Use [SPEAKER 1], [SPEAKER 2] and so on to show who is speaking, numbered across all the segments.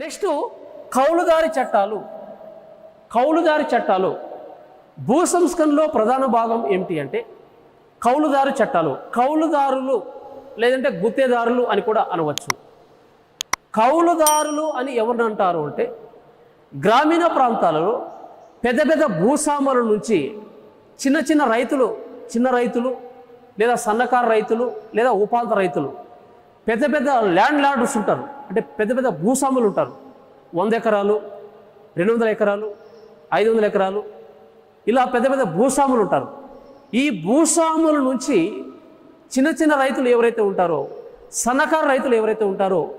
[SPEAKER 1] Next కౌలుదారి చట్టాలు. కౌలుదారి చట్టాలు. భూ సంస్కరణలో ప్రధాన భాగం ఏమిటి అంటే కౌలుదారు చట్టాలు. కౌలుదారులు లేదంటే గుత్తేదారులు అని కూడా అనవచ్చు. కౌలుదారులు అని ఎవరిని అంటారు అంటే గ్రామీణ ప్రాంతాలలో పెద్ద పెద్ద భూస్వాముల నుంచి చిన్న చిన్న రైతులు చిన్న రైతులు లేదా సన్నకారు రైతులు లేదా ఉపాంత రైతులు పెద్ద పెద్ద ల్యాండ్ లార్డ్స్ ఉంటారు. అంటే పెద్ద పెద్ద భూస్వాములు ఉంటారు. వంద ఎకరాలు రెండు వందల ఎకరాలు ఐదు వందల ఎకరాలు ఇలా పెద్ద పెద్ద భూస్వాములు ఉంటారు. ఈ భూస్వాముల నుంచి చిన్న చిన్న రైతులు ఎవరైతే ఉంటారో సన్నకారు రైతులు ఎవరైతే ఉంటారో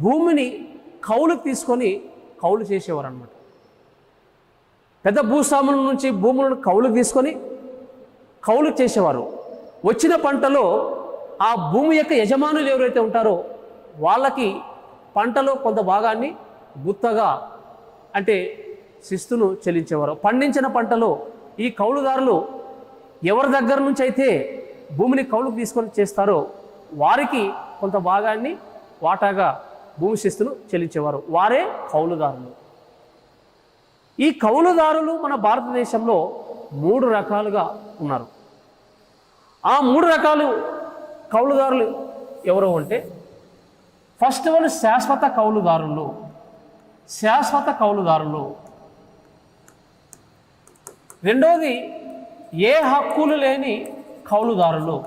[SPEAKER 1] భూమిని కౌలుకు తీసుకొని కౌలు చేసేవారు అనమాట పెద్ద భూస్వాముల నుంచి భూములను కౌలుకు తీసుకొని కౌలు చేసేవారు. వచ్చిన పంటలో ఆ భూమి యొక్క యజమానులు ఎవరైతే ఉంటారో వాళ్ళకి పంటలో కొంత భాగాన్ని గుత్తగా అంటే శిస్తును చెల్లించేవారు. పండించిన పంటలో ఈ కౌలుదారులు ఎవరి దగ్గర నుంచి అయితే భూమిని కౌలుకు తీసుకొని చేస్తారో వారికి కొంత భాగాన్ని వాటాగా భూమి శిస్తును చెల్లించేవారు. వారే కౌలుదారులు. ఈ కౌలుదారులు మన భారతదేశంలో మూడు రకాలుగా ఉన్నారు. ఆ మూడు రకాలు కౌలుదారులు ఎవరు అంటే ఫస్ట్ వన్ శాశ్వత కౌలుదారులు. శాశ్వత కౌలుదారులు. రెండవది ఏ హక్కులు లేని కౌలుదారులు.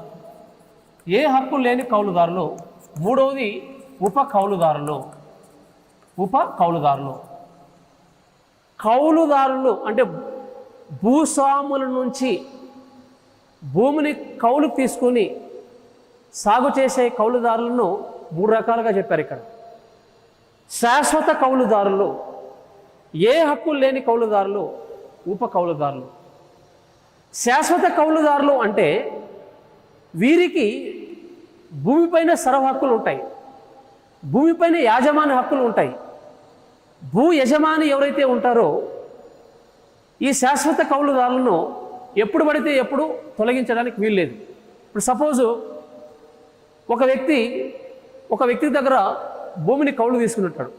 [SPEAKER 1] ఏ హక్కులు లేని కౌలుదారులు. మూడవది ఉప కౌలుదారులు. ఉప కౌలుదారులు. కౌలుదారులు అంటే భూస్వాముల నుంచి భూమిని కౌలు తీసుకుని సాగు చేసే కౌలుదారులను మూడు రకాలుగా చెప్పారు ఇక్కడ. శాశ్వత కౌలుదారులు ఏ హక్కులు లేని కౌలుదారులు ఉప కౌలుదారులు. శాశ్వత కౌలుదారులు అంటే వీరికి భూమిపైన సర్వ హక్కులు ఉంటాయి భూమిపైన యాజమాన్య హక్కులు ఉంటాయి. భూ యజమాని ఎవరైతే ఉంటారో ఈ శాశ్వత కౌలుదారులను ఎప్పుడు పడితే ఎప్పుడు తొలగించడానికి వీల్లేదు. ఇప్పుడు సపోజు ఒక వ్యక్తి ఒక వ్యక్తి దగ్గర భూమిని కౌలు తీసుకున్నట్టాడు.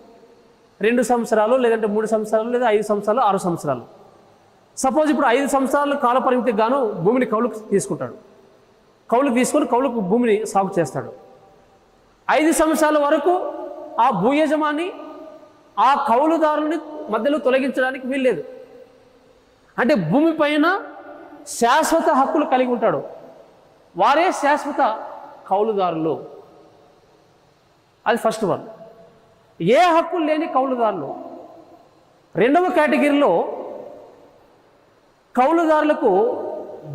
[SPEAKER 1] రెండు సంవత్సరాలు లేదంటే మూడు సంవత్సరాలు లేదా ఐదు సంవత్సరాలు ఆరు సంవత్సరాలు. సపోజ్ ఇప్పుడు ఐదు సంవత్సరాలు కాలపరిమితికి గాను భూమిని కౌలుకు తీసుకుంటాడు. కౌలుకు తీసుకొని కౌలుకు భూమిని సాగు చేస్తాడు. ఐదు సంవత్సరాల వరకు ఆ భూ యజమాని ఆ కౌలుదారుని మధ్యలో తొలగించడానికి వీల్లేదు. అంటే భూమి పైన శాశ్వత హక్కులు కలిగి ఉంటాడు. వారే శాశ్వత కౌలుదారులు? అది ఫస్ట్ వన్ ఏ హక్కులు లేని కౌలుదారులు? రెండవ కేటగిరీలో కౌలుదారులకు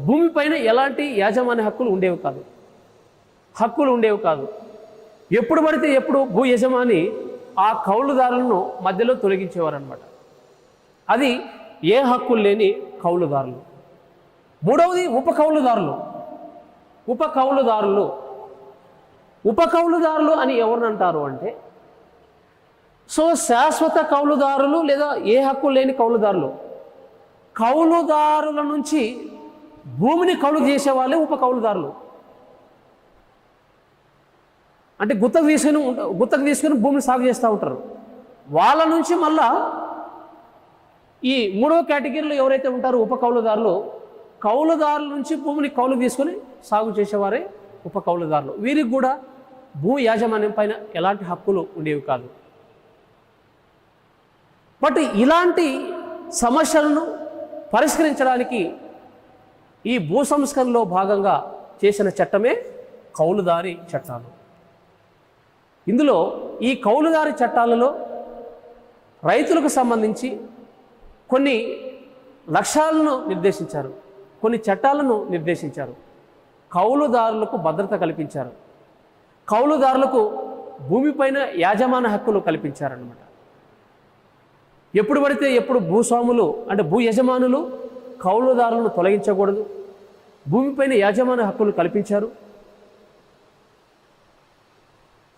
[SPEAKER 1] భూమిపైన ఎలాంటి యాజమాన్య హక్కులు ఉండేవి కాదు. హక్కులు ఉండేవి కాదు. ఎప్పుడు పడితే ఎప్పుడు భూ యజమాని ఆ కౌలుదారులను మధ్యలో తొలగించేవారనమాట అది ఏ హక్కులు లేని కౌలుదారులు. మూడవది ఉప కౌలుదారులు ఉప కౌలుదారులు అని ఎవరిని అంటారు అంటే? సో శాశ్వత కౌలుదారులు లేదా ఏ హక్కు లేని కౌలుదారులు? కౌలుదారుల నుంచి భూమిని కౌలు చేసే వాళ్ళే ఉప కౌలుదారులు అంటే గుత్తకు తీసుకుని ఉంటారు గుత్తకు తీసుకుని భూమిని సాగు చేస్తూ ఉంటారు. వాళ్ళ నుంచి మళ్ళా ఈ మూడవ కేటగిరీలో ఎవరైతే ఉంటారో ఉప కౌలుదారులు కౌలుదారుల నుంచి భూమిని కౌలు తీసుకొని సాగు చేసేవారే ఉప కౌలుదారులు వీరికి కూడా భూ యాజమాన్యం పైన ఎలాంటి హక్కులు ఉండేవి కాదు. బట్ ఇలాంటి సమస్యలను పరిష్కరించడానికి ఈ భూ సంస్కరణలో భాగంగా చేసిన చట్టమే కౌలుదారి చట్టాలు. ఇందులో ఈ కౌలుదారి చట్టాలలో రైతులకు సంబంధించి కొన్ని లక్ష్యాలను నిర్దేశించారు కొన్ని చట్టాలను నిర్దేశించారు కౌలుదారులకు భద్రత కల్పించారు. కౌలుదారులకు భూమిపైన యాజమాన హక్కులు కల్పించారనమాట ఎప్పుడు పడితే ఎప్పుడు భూస్వాములు అంటే భూ యజమానులు కౌలుదారులను తొలగించకూడదు. భూమిపైన యాజమాన హక్కులు కల్పించారు.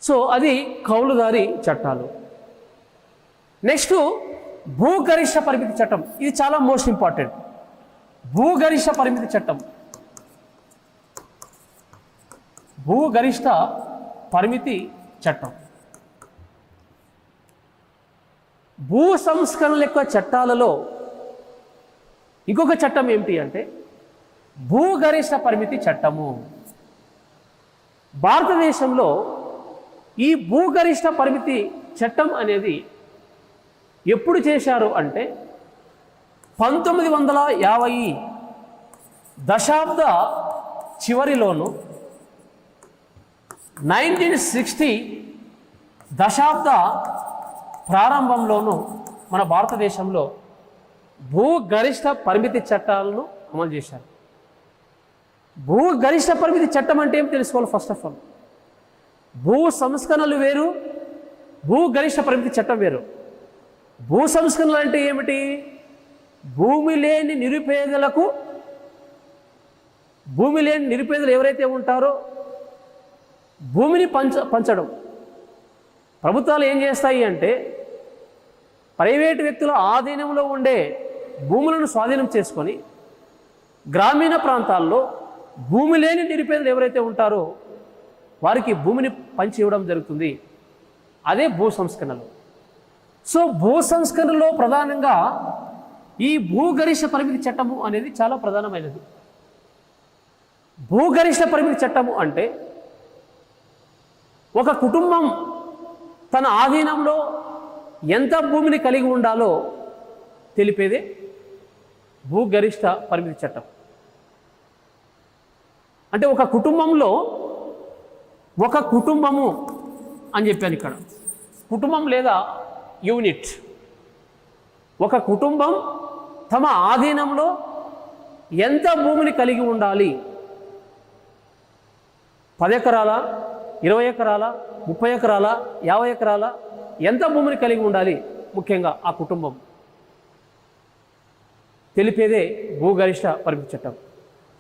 [SPEAKER 1] సో అది కౌలుదారి చట్టాలు. నెక్స్ట్ భూగరిష్ట పరిమితి చట్టం. ఇది చాలా మోస్ట్ ఇంపార్టెంట్. భూగరిష్ట పరిమితి చట్టం. భూగరిష్ట పరిమితి చట్టం. భూ సంస్కరణల యొక్క చట్టాలలో ఇంకొక చట్టం ఏమిటి అంటే భూగరిష్ట పరిమితి చట్టము. భారతదేశంలో ఈ భూగరిష్ట పరిమితి చట్టం అనేది ఎప్పుడు చేశారు అంటే పంతొమ్మిది వందల యాభై దశాబ్ద చివరిలోనూ నైన్టీన్ సిక్స్టీ దశాబ్ద ప్రారంభంలోనూ మన భారతదేశంలో భూగరిష్ట పరిమితి చట్టాలను అమలు చేశారు. భూగరిష్ట పరిమితి చట్టం అంటే ఏం తెలుసుకోవాలి ఫస్ట్ ఆఫ్ ఆల్ భూ సంస్కరణలు వేరు భూగరిష్ట పరిమితి చట్టం వేరు. భూ సంస్కరణలు అంటే ఏమిటి? భూమి లేని నిరుపేదలకు భూమి లేని నిరుపేదలు ఎవరైతే ఉంటారో భూమిని పంచ పంచడం. ప్రభుత్వాలు ఏం చేస్తాయి అంటే ప్రైవేటు వ్యక్తుల ఆధీనంలో ఉండే భూములను స్వాధీనం చేసుకొని గ్రామీణ ప్రాంతాల్లో భూమి లేని నిరుపేదలు ఎవరైతే ఉంటారో వారికి భూమిని పంచి ఇవ్వడం జరుగుతుంది. అదే భూ సంస్కరణలు. సో భూ సంస్కరణలో ప్రధానంగా ఈ భూగరిష్ట పరిమితి చట్టము అనేది చాలా ప్రధానమైనది. భూగరిష్ట పరిమితి చట్టము అంటే ఒక కుటుంబం తన ఆధీనంలో ఎంత భూమిని కలిగి ఉండాలో తెలిపేదే భూగరిష్ట పరిమితి చట్టం. అంటే ఒక కుటుంబంలో ఒక కుటుంబము అని చెప్పాను ఇక్కడ. కుటుంబం లేదా యూనిట్. ఒక కుటుంబం తమ ఆధీనంలో ఎంత భూమిని కలిగి ఉండాలి? పదెకరాల ఇరవై ఎకరాల ముప్పై ఎకరాల యాభై ఎకరాల ఎంత భూమిని కలిగి ఉండాలి? ముఖ్యంగా ఆ కుటుంబం. తెలిపేదే భూగరిష్ట పరిమితి చట్టం.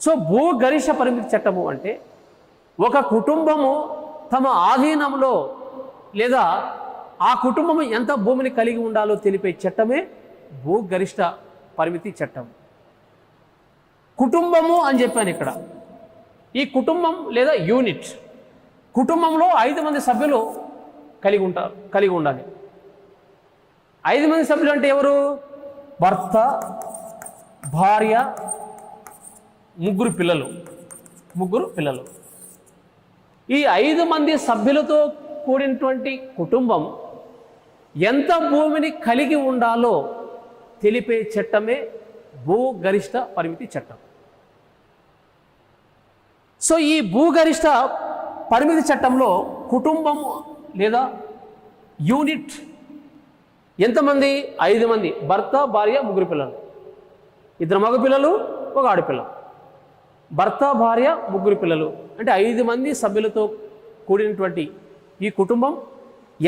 [SPEAKER 1] సో భూగరిష్ట పరిమితి చట్టము అంటే ఒక కుటుంబము తమ ఆధీనంలో లేదా ఆ కుటుంబం ఎంత భూమిని కలిగి ఉండాలో తెలిపే చట్టమే భూగరిష్ట పరిమితి చట్టం. కుటుంబము అని చెప్పాను ఇక్కడ. ఈ కుటుంబం లేదా యూనిట్ కుటుంబంలో ఐదు మంది సభ్యులు కలిగి ఉంటారు కలిగి ఉండాలి. ఐదు మంది సభ్యులు అంటే ఎవరు? భర్త భార్య ముగ్గురు పిల్లలు. ముగ్గురు పిల్లలు. ఈ ఐదు మంది సభ్యులతో కూడినటువంటి కుటుంబం ఎంత భూమిని కలిగి ఉండాలో తెలిపే చట్టమే భూగరిష్ట పరిమితి చట్టం. సో ఈ భూగరిష్ట పరిమితి చట్టంలో కుటుంబం లేదా యూనిట్ ఎంతమంది? ఐదు మంది. భర్త భార్య ముగ్గురు పిల్లలు. ఇద్దరు మగ పిల్లలు ఒక ఆడపిల్ల. భర్త భార్య ముగ్గురు పిల్లలు. అంటే ఐదు మంది సభ్యులతో కూడినటువంటి ఈ కుటుంబం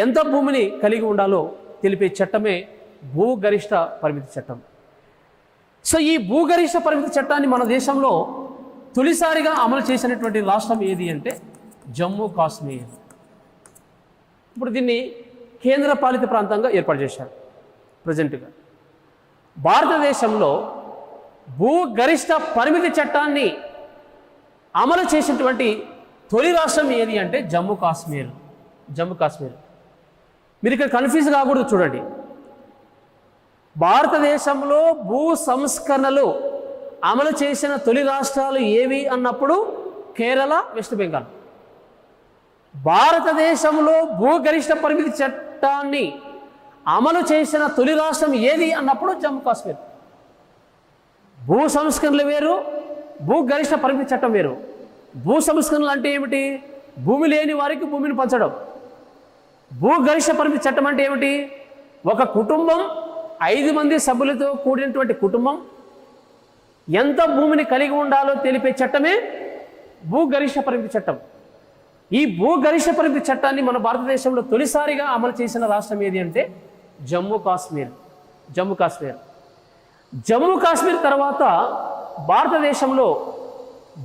[SPEAKER 1] ఎంత భూమిని కలిగి ఉండాలో తెలిపే చట్టమే భూగరిష్ట పరిమితి చట్టం. సో ఈ భూగరిష్ట పరిమితి చట్టాన్ని మన దేశంలో తొలిసారిగా అమలు చేసినటువంటి రాష్ట్రం ఏది అంటే జమ్మూ కాశ్మీర్. ఇప్పుడు దీన్ని కేంద్ర పాలిత ప్రాంతంగా ఏర్పాటు చేశారు ప్రజెంట్గా. భారతదేశంలో భూగరిష్ట పరిమితి చట్టాన్ని అమలు చేసినటువంటి తొలి రాష్ట్రం ఏది అంటే జమ్మూ కాశ్మీర్ జమ్మూ కాశ్మీర్. మీరు ఇక్కడ కన్ఫ్యూజ్ కాకూడదు చూడండి. భారతదేశంలో భూ సంస్కరణలు అమలు చేసిన తొలి రాష్ట్రాలు ఏవి అన్నప్పుడు కేరళ వెస్ట్ బెంగాల్. భారతదేశంలో భూగరిష్ట పరిమితి చట్టాన్ని అమలు చేసిన తొలి రాష్ట్రం ఏది అన్నప్పుడు జమ్మూ కాశ్మీర్. భూ సంస్కరణలు వేరు భూగరిష్ట పరిమితి చట్టం వేరు. భూ సంస్కరణలు అంటే ఏమిటి? భూమి లేని వారికి భూమిని పంచడం. భూగరిష్ట పరిమితి చట్టం అంటే ఏమిటి? ఒక కుటుంబం ఐదు మంది సభ్యులతో కూడినటువంటి కుటుంబం ఎంత భూమిని కలిగి ఉండాలో తెలిపే చట్టమే భూగరిష్ట పరిమితి చట్టం. ఈ భూగరిష్ట పరిమితి చట్టాన్ని మన భారతదేశంలో తొలిసారిగా అమలు చేసిన రాష్ట్రం ఏది అంటే జమ్మూ కాశ్మీర్. జమ్మూ కాశ్మీర్. జమ్మూ కాశ్మీర్ తర్వాత భారతదేశంలో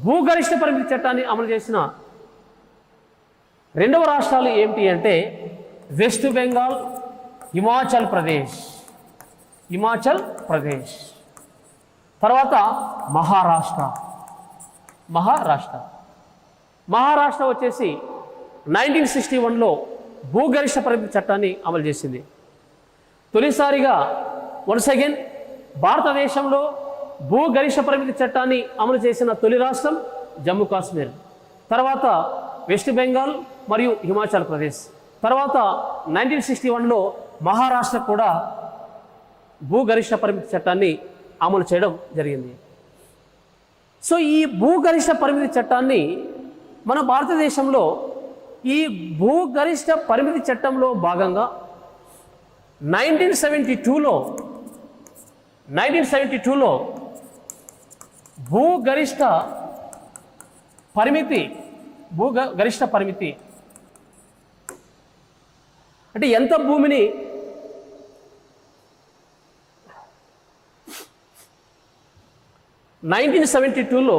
[SPEAKER 1] భూగరిష్ట పరిమితి చట్టాన్ని అమలు చేసిన రెండవ రాష్ట్రాలు ఏమిటి అంటే వెస్ట్ బెంగాల్ హిమాచల్ ప్రదేశ్. హిమాచల్ ప్రదేశ్. తర్వాత మహారాష్ట్ర. మహారాష్ట్ర. మహారాష్ట్ర వచ్చేసి నైన్టీన్ సిక్స్టీ వన్లో భూగరిష్ట పరిమితి చట్టాన్ని అమలు చేసింది. తొలిసారిగా వన్స్ అగైన్ భారతదేశంలో భూగరిష్ట పరిమితి చట్టాన్ని అమలు చేసిన తొలి రాష్ట్రం జమ్మూ కాశ్మీర్ తర్వాత వెస్ట్ బెంగాల్ మరియు హిమాచల్ ప్రదేశ్. తర్వాత నైన్టీన్ సిక్స్టీ వన్లో మహారాష్ట్ర కూడా భూగరిష్ట పరిమితి చట్టాన్ని అమలు చేయడం జరిగింది. సో ఈ భూగరిష్ట పరిమితి చట్టాన్ని మన భారతదేశంలో ఈ భూగరిష్ట పరిమితి చట్టంలో భాగంగా నైన్టీన్ సెవెంటీ టూలో నైన్టీన్ సెవెంటీ టూలో భూగరిష్ట పరిమితి భూ గరిష్ట పరిమితి అంటే ఎంత భూమిని నైన్టీన్ సెవెంటీ టూలో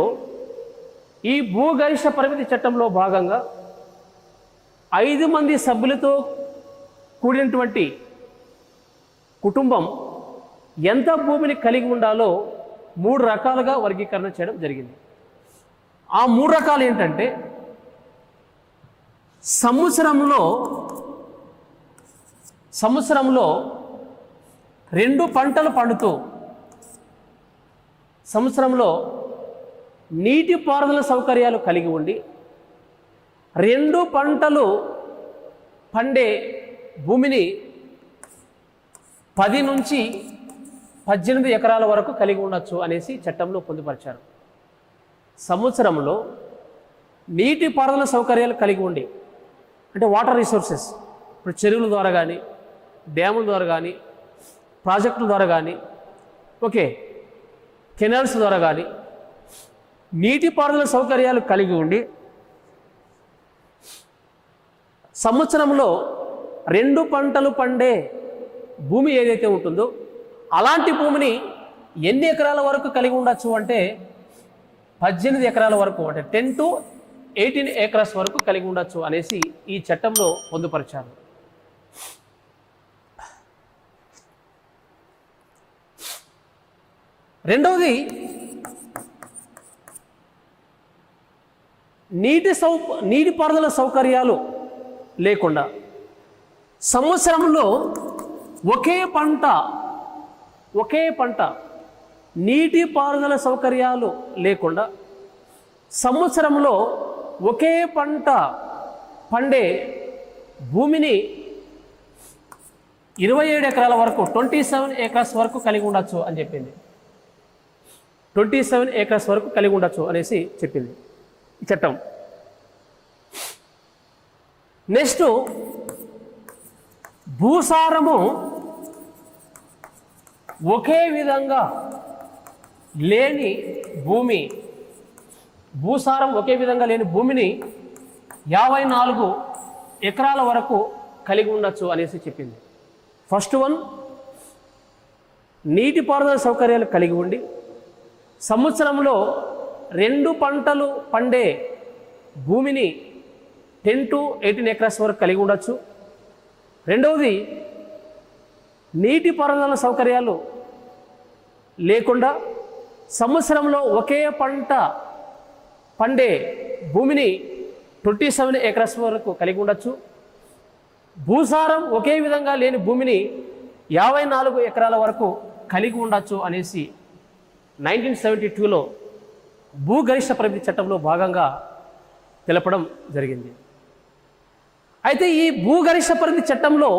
[SPEAKER 1] ఈ భూగరిష్ట పరిమితి చట్టంలో భాగంగా ఐదు మంది సభ్యులతో కూడినటువంటి కుటుంబం ఎంత భూమిని కలిగి ఉండాలో మూడు రకాలుగా వర్గీకరణ చేయడం జరిగింది. ఆ మూడు రకాలు ఏంటంటే సంవత్సరంలో సంవత్సరంలో రెండు పంటలు పండుతూ సంవత్సరంలో నీటిపారుదల సౌకర్యాలు కలిగి ఉండి రెండు పంటలు పండే భూమిని పది నుంచి పద్దెనిమిది ఎకరాల వరకు కలిగి ఉండొచ్చు అనేసి చట్టంలో పొందుపరిచారు. సంవత్సరంలో నీటిపారుదల సౌకర్యాలు కలిగి ఉండి అంటే వాటర్ రిసోర్సెస్ ఇప్పుడు చెరువుల ద్వారా కానీ డ్యాముల ద్వారా కానీ ప్రాజెక్టుల ద్వారా కానీ ఓకే కెనాల్స్ ద్వారా కానీ నీటిపారుదల సౌకర్యాలు కలిగి ఉండి సంవత్సరంలో రెండు పంటలు పండే భూమి ఏదైతే ఉంటుందో అలాంటి భూమిని ఎన్ని ఎకరాల వరకు కలిగి ఉండొచ్చు అంటే పద్దెనిమిది ఎకరాల వరకు అంటే టెన్ టు ఎయిటీన్ ఏకరాస్ వరకు కలిగి ఉండొచ్చు అనేసి ఈ చట్టంలో పొందుపరిచారు. రెండవది నీటి సౌ నీటిపారుదల సౌకర్యాలు లేకుండా సంవత్సరంలో ఒకే పంట ఒకే పంట నీటిపారుదల సౌకర్యాలు లేకుండా సంవత్సరంలో ఒకే పంట పండే భూమిని ఇరవై ఏడు ఎకరాల వరకు ట్వంటీ సెవెన్ ఏకర్స్ వరకు కలిగి ఉండొచ్చు అని చెప్పింది. ట్వంటీ సెవెన్ ఏకర్స్ వరకు కలిగి ఉండొచ్చు అనేసి చెప్పింది. చట్టం. నెక్స్ట్ భూసారము ఒకే విధంగా లేని భూమి. భూసారం ఒకే విధంగా లేని భూమిని యాభై నాలుగు ఎకరాల వరకు కలిగి ఉండొచ్చు అనేసి చెప్పింది. ఫస్ట్ వన్ నీటిపారుదల సౌకర్యాలు కలిగి ఉండి సంవత్సరంలో రెండు పంటలు పండే భూమిని టెన్ టు ఎయిటీన్ ఎకరాస్ వరకు కలిగి ఉండొచ్చు. రెండవది నీటిపారుదల సౌకర్యాలు లేకుండా సంవత్సరంలో ఒకే పంట పండే భూమిని ట్వంటీ సెవెన్ ఎకరస్ వరకు కలిగి ఉండొచ్చు. భూసారం ఒకే విధంగా లేని భూమిని యాభై నాలుగు ఎకరాల వరకు కలిగి ఉండొచ్చు అనేసి నైన్టీన్ సెవెంటీ టూలో భూగరిష్ట పరిమితి చట్టంలో భాగంగా తెలపడం జరిగింది. అయితే ఈ భూగరిష్ట పరిమితి చట్టంలో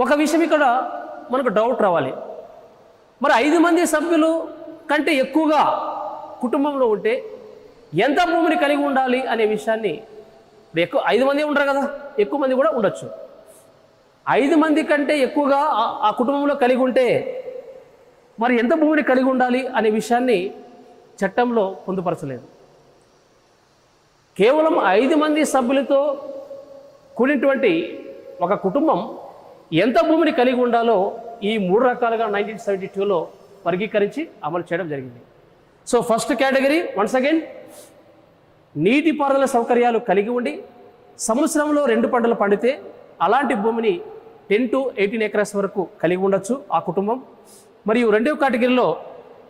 [SPEAKER 1] ఒక విషయం ఇక్కడ మనకు డౌట్ రావాలి. మరి ఐదు మంది సభ్యులు కంటే ఎక్కువగా కుటుంబంలో ఉంటే ఎంత భూమిని కలిగి ఉండాలి అనే విషయాన్ని ఇప్పుడు ఎక్కువ ఐదు మంది ఉంటారు కదా? ఎక్కువ మంది కూడా ఉండొచ్చు. ఐదు మంది కంటే ఎక్కువగా ఆ- ఆ కుటుంబంలో కలిగి ఉంటే మరి ఎంత భూమిని కలిగి ఉండాలి అనే విషయాన్ని చట్టంలో పొందుపరచలేదు. కేవలం ఐదు మంది సభ్యులతో కూడినటువంటి ఒక కుటుంబం ఎంత భూమిని కలిగి ఉండాలో ఈ మూడు రకాలుగా నైన్టీన్ సెవెంటీ టూలో వర్గీకరించి అమలు చేయడం జరిగింది. So first category once again నీటిపారుదల సౌకర్యాలు కలిగి ఉండి సంవత్సరంలో రెండు పంటలు పండితే అలాంటి భూమిని టెన్ టు ఎయిటీన్ ఎకరస్ వరకు కలిగి ఉండొచ్చు ఆ కుటుంబం. మరియు రెండవ కేటగిరీలో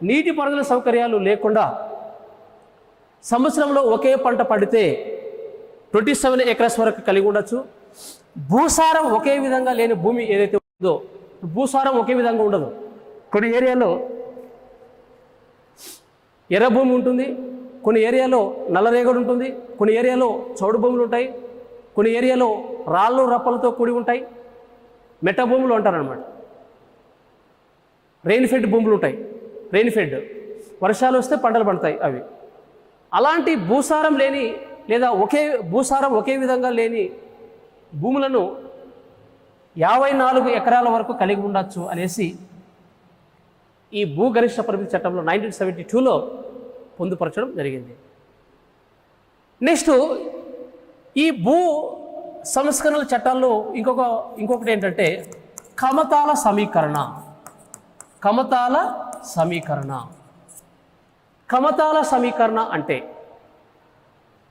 [SPEAKER 1] నీటిపారుదల సౌకర్యాలు లేకుండా సంవత్సరంలో ఒకే పంట పండితే ట్వంటీ సెవెన్ ఎకరస్ వరకు కలిగి ఉండొచ్చు. భూసారం ఒకే విధంగా లేని భూమి ఏదైతే ఉందో భూసారం ఒకే విధంగా ఉండదు. కొన్ని ఏరియాలో ఎర్ర భూమి ఉంటుంది కొన్ని ఏరియాలో నల్లరేగడి ఉంటుంది కొన్ని ఏరియాలో చౌడు భూములు ఉంటాయి కొన్ని ఏరియాలో రాళ్ళు రప్పలతో కూడి ఉంటాయి. మెట్ట భూములు అంటారనమాట అనమాట ఫెడ్ భూములు ఉంటాయి. Rain fed. వర్షాలు వస్తే పంటలు పండుతాయి అవి. అలాంటి భూసారం లేని లేదా ఒకే భూసారం ఒకే విధంగా లేని భూములను యాభై నాలుగు ఎకరాల వరకు కలిగి ఉండొచ్చు అనేసి ఈ భూగరిష్ట పరిమితి చట్టంలో నైన్టీన్ సెవెంటీ టూలో పొందుపరచడం జరిగింది. నెక్స్ట్ ఈ భూ సంస్కరణల చట్టాల్లో ఇంకొక ఇంకొకటి ఏంటంటే కమతాల సమీకరణ. కమతాల సమీకరణ. కమతాల సమీకరణ అంటే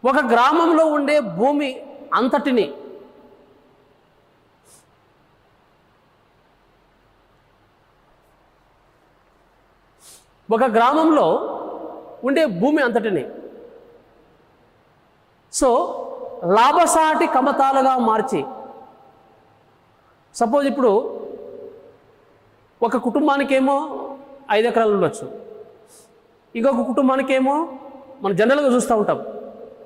[SPEAKER 1] ఒక గ్రామంలో ఉండే భూమి అంతటిని ఒక గ్రామంలో ఉండే భూమి అంతటిని. సో లాభసాటి కమతాలుగా మార్చి సపోజ్ ఇప్పుడు ఒక కుటుంబానికేమో ఐదు ఎకరాలు ఉండొచ్చు. ఇంకొక కుటుంబానికేమో మనం జనరల్గా చూస్తూ ఉంటాం.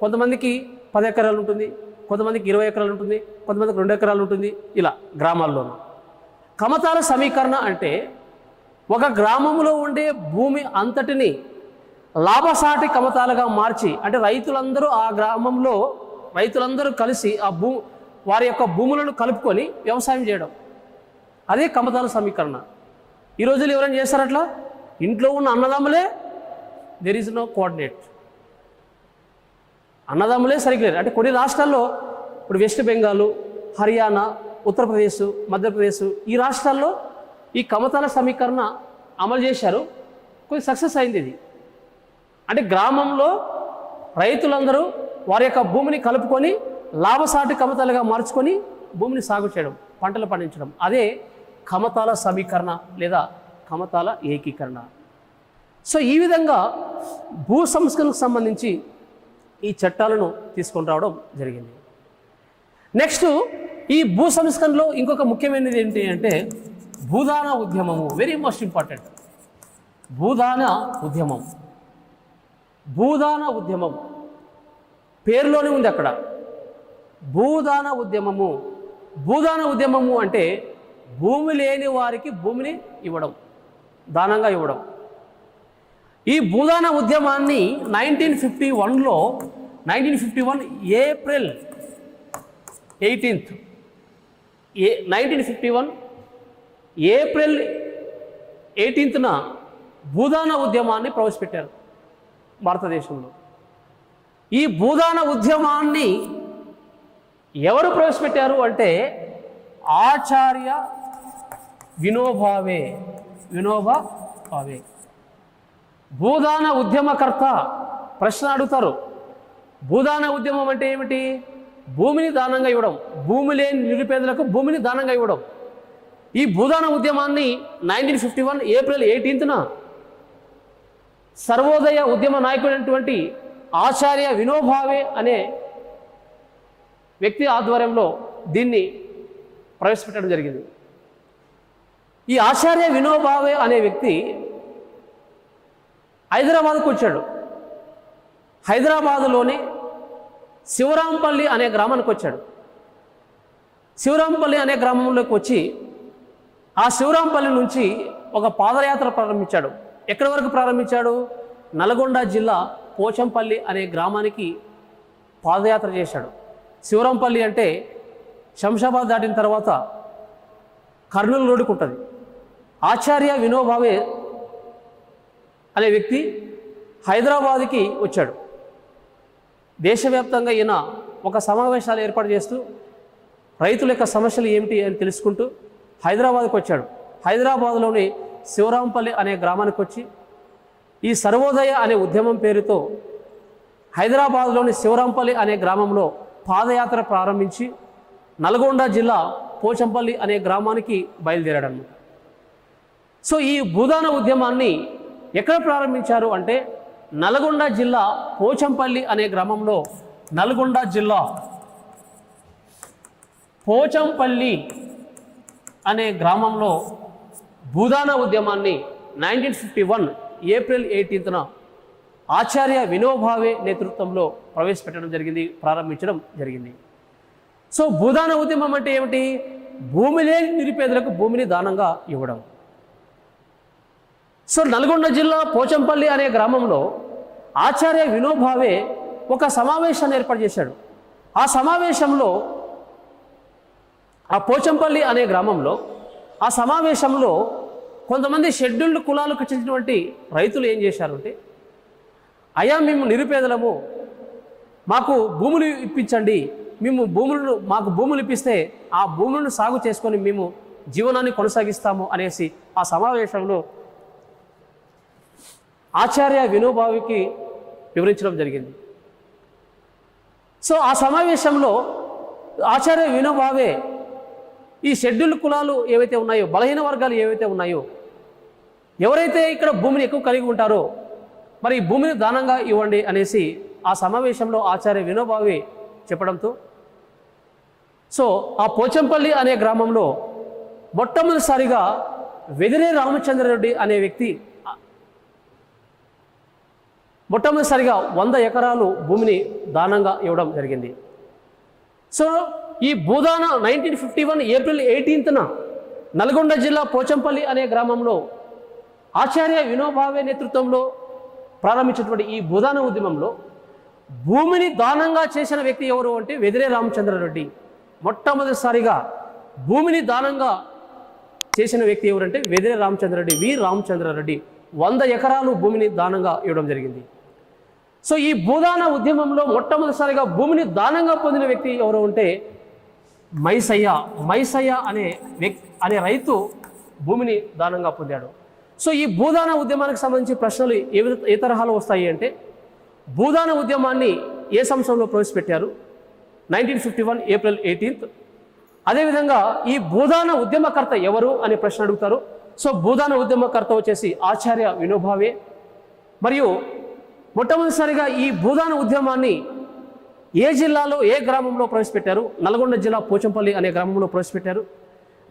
[SPEAKER 1] కొంతమందికి పది ఎకరాలు ఉంటుంది కొంతమందికి ఇరవై ఎకరాలు ఉంటుంది కొంతమందికి రెండు ఎకరాలు ఉంటుంది ఇలా గ్రామాల్లోనూ. కమతాల సమీకరణ అంటే ఒక గ్రామంలో ఉండే భూమి అంతటిని లాభసాటి కమతాలుగా మార్చి అంటే రైతులందరూ ఆ గ్రామంలో రైతులందరూ కలిసి ఆ భూ వారి యొక్క భూములను కలుపుకొని వ్యవసాయం చేయడం. అదే కమతాల సమీకరణ. ఈ రోజులు ఎవరైనా చేస్తారు అట్లా? ఇంట్లో ఉన్న అన్నదమ్ములే దెర్ ఈజ్ నో కోఆర్డినేట్ అన్నదమ్ములే సరిగ్గా లేరు. అంటే కొన్ని రాష్ట్రాల్లో ఇప్పుడు వెస్ట్ బెంగాల్ హర్యానా ఉత్తరప్రదేశ్ మధ్యప్రదేశ్ ఈ రాష్ట్రాల్లో ఈ కమతాల సమీకరణ అమలు చేశారు. కొంచెం సక్సెస్ అయింది ఇది. అంటే గ్రామంలో రైతులందరూ వారి యొక్క భూమిని కలుపుకొని లాభసాటి కమతాలుగా మార్చుకొని భూమిని సాగు చేయడం పంటలు పండించడం. అదే కమతాల సమీకరణ లేదా కమతాల ఏకీకరణ. సో ఈ విధంగా భూ సంస్కరణకు సంబంధించి ఈ చట్టాలను తీసుకొని రావడం జరిగింది. నెక్స్ట్ ఈ భూ సంస్కరణలో ఇంకొక ముఖ్యమైనది ఏంటి అంటే భూదాన ఉద్యమము వెరీ మోస్ట్ ఇంపార్టెంట్ భూదాన ఉద్యమం. భూదాన ఉద్యమం. పేరులోనే ఉంది అక్కడ. భూదాన ఉద్యమము. భూదాన ఉద్యమము అంటే భూమి లేని వారికి భూమిని ఇవ్వడం దానంగా ఇవ్వడం. ఈ భూదాన ఉద్యమాన్ని నైన్టీన్ ఫిఫ్టీ వన్లో nineteen fifty one April eighteenth ఏ నైన్టీన్ ఫిఫ్టీ వన్ ఏప్రిల్ ఎయిటీన్త్న భూదాన ఉద్యమాన్ని ప్రవేశపెట్టారు భారతదేశంలో. ఈ భూదాన ఉద్యమాన్ని ఎవరు ప్రవేశపెట్టారు అంటే ఆచార్య వినోభావే వినోభ భావే భూదాన ఉద్యమకర్త ప్రశ్న అడుగుతారు భూదాన ఉద్యమం అంటే ఏమిటి భూమిని దానంగా ఇవ్వడం భూమి లేని నిరుపేదలకు భూమిని దానంగా ఇవ్వడం ఈ భూదాన ఉద్యమాన్ని నైన్టీన్ ఫిఫ్టీ వన్ ఏప్రిల్ ఎయిటీన్త్న సర్వోదయ ఉద్యమ నాయకుడైనటువంటి ఆచార్య వినోభావే అనే వ్యక్తి ఆధ్వర్యంలో దీన్ని ప్రవేశపెట్టడం జరిగింది ఈ ఆచార్య వినోబావే అనే వ్యక్తి హైదరాబాద్కు వచ్చాడు. హైదరాబాదులోని శివరాంపల్లి అనే గ్రామానికి వచ్చాడు. శివరాంపల్లి అనే గ్రామంలోకి వచ్చి ఆ శివరాంపల్లి నుంచి ఒక పాదయాత్ర ప్రారంభించాడు. ఎక్కడి వరకు ప్రారంభించాడు? నల్గొండ జిల్లా పోచంపల్లి అనే గ్రామానికి పాదయాత్ర చేశాడు. శివరాంపల్లి అంటే శంషాబాద్ దాటిన తర్వాత కర్నూలు రోడ్డుకు ఉంటుంది. ఆచార్య వినోభావే అనే వ్యక్తి హైదరాబాద్కి వచ్చాడు. దేశవ్యాప్తంగా ఈయన ఒక సమావేశాలు ఏర్పాటు చేస్తూ రైతుల యొక్క సమస్యలు ఏమిటి అని తెలుసుకుంటూ హైదరాబాద్కి వచ్చాడు. హైదరాబాద్లోని శివరాంపల్లి అనే గ్రామానికి వచ్చి ఈ సర్వోదయ అనే ఉద్యమం పేరుతో హైదరాబాద్లోని శివరాంపల్లి అనే గ్రామంలో పాదయాత్ర ప్రారంభించి నల్గొండ జిల్లా పోచంపల్లి అనే గ్రామానికి బయలుదేరాడన్నమాట. సో ఈ భూదాన ఉద్యమాన్ని ఎక్కడ ప్రారంభించారు అంటే నల్గొండ జిల్లా పోచంపల్లి అనే గ్రామంలో నల్గొండ జిల్లా పోచంపల్లి అనే గ్రామంలో భూదాన ఉద్యమాన్ని నైన్టీన్ ఫిఫ్టీ వన్ ఏప్రిల్ ఎయిటీన్త్న ఆచార్య వినోభావే నేతృత్వంలో ప్రవేశపెట్టడం జరిగింది ప్రారంభించడం జరిగింది. సో భూదాన ఉద్యమం అంటే ఏమిటి? భూమి లేని నిరుపేదలకు భూమిని దానంగా ఇవ్వడం. సో నల్గొండ జిల్లా పోచంపల్లి అనే గ్రామంలో ఆచార్య వినోభావే ఒక సమావేశాన్ని ఏర్పాటు చేశాడు. ఆ సమావేశంలో ఆ పోచంపల్లి అనే గ్రామంలో ఆ సమావేశంలో కొంతమంది షెడ్యూల్డ్ కులాలకు చెందినటువంటి రైతులు ఏం చేశారంటే అయ్యా మేము నిరుపేదలము మాకు భూములు ఇప్పించండి మేము భూములను మాకు భూములు ఇప్పిస్తే ఆ భూములను సాగు చేసుకొని మేము జీవనాన్ని కొనసాగిస్తాము అనేసి ఆ సమావేశంలో ఆచార్య వినోబావికి వివరించడం జరిగింది. సో ఆ సమావేశంలో ఆచార్య వినోబావే ఈ షెడ్యూల్ కులాలు ఏవైతే ఉన్నాయో బలహీన వర్గాలు ఏవైతే ఉన్నాయో ఎవరైతే ఇక్కడ భూమిని ఎక్కువ కలిగి ఉంటారో మరి ఈ భూమిని దానంగా ఇవ్వండి అనేసి ఆ సమావేశంలో ఆచార్య వినోబావి చెప్పడంతో సో ఆ పోచంపల్లి అనే గ్రామంలో మొట్టమొదటిసారిగా వెదిరే రామచంద్రరెడ్డి అనే వ్యక్తి మొట్టమొదటిసారిగా వంద ఎకరాలు భూమిని దానంగా ఇవ్వడం జరిగింది. సో ఈ Bhoodan nineteen fifty one April ఎయిటీన్త్న నల్గొండ జిల్లా పోచంపల్లి అనే గ్రామంలో ఆచార్య వినోభావే నేతృత్వంలో ప్రారంభించినటువంటి ఈ భూదాన ఉద్యమంలో భూమిని దానంగా చేసిన వ్యక్తి ఎవరు అంటే వెదిరే రామచంద్రారెడ్డి. మొట్టమొదటిసారిగా భూమిని దానంగా చేసిన వ్యక్తి ఎవరంటే వెదిరే రామచంద్రారెడ్డి వి రామచంద్రారెడ్డి. వంద ఎకరాలు భూమిని దానంగా ఇవ్వడం జరిగింది. సో ఈ భూదాన ఉద్యమంలో మొట్టమొదటిసారిగా భూమిని దానంగా పొందిన వ్యక్తి ఎవరు ఉంటే మైసయ్య. మైసయ్య అనే వ్యక్తి అనే రైతు భూమిని దానంగా పొందాడు. సో ఈ భూదాన ఉద్యమానికి సంబంధించి ప్రశ్నలు ఏ ఏ తరహాలో వస్తాయి అంటే భూదాన ఉద్యమాన్ని ఏ సంవత్సరంలో ప్రవేశపెట్టారు? Nineteen fifty one April eighteenth. అదేవిధంగా ఈ భూదాన ఉద్యమకర్త ఎవరు అనే ప్రశ్న అడుగుతారు. సో భూదాన ఉద్యమకర్త వచ్చేసి ఆచార్య వినోభావే మరియు మొట్టమొదటిసారిగా ఈ భూదాన ఉద్యమాన్ని ఏ జిల్లాలో ఏ గ్రామంలో ప్రవేశపెట్టారు? నల్గొండ జిల్లా పోచంపల్లి అనే గ్రామంలో ప్రవేశపెట్టారు.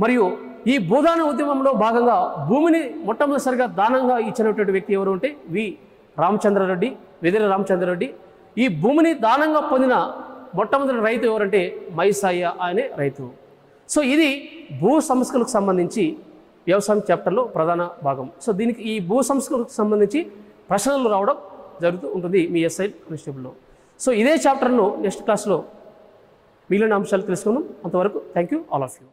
[SPEAKER 1] మరియు ఈ భూదాన ఉద్యమంలో భాగంగా భూమిని మొట్టమొదటిసారిగా దానంగా ఇచ్చినటువంటి వ్యక్తి ఎవరు అంటే వి. రామచంద్రారెడ్డి వెదిరి రామచంద్రారెడ్డి. ఈ భూమిని దానంగా పొందిన మొట్టమొదటి రైతు ఎవరంటే మైసాయ అనే రైతు. సో ఇది భూ సంస్కృతికి సంబంధించి వ్యవసాయం చాప్టర్లో ప్రధాన భాగం. సో దీనికి ఈ భూ సంస్కృతికి సంబంధించి ప్రశ్నలు రావడం జరుగుతూ ఉంటుంది మీ ఎస్ఐ కానిస్టేబుల్లో. సో ఇదే చాప్టర్ను నెక్స్ట్ క్లాస్లో మిగిలిన అంశాలు తెలుసుకున్నాం అంతవరకు thank you all of you.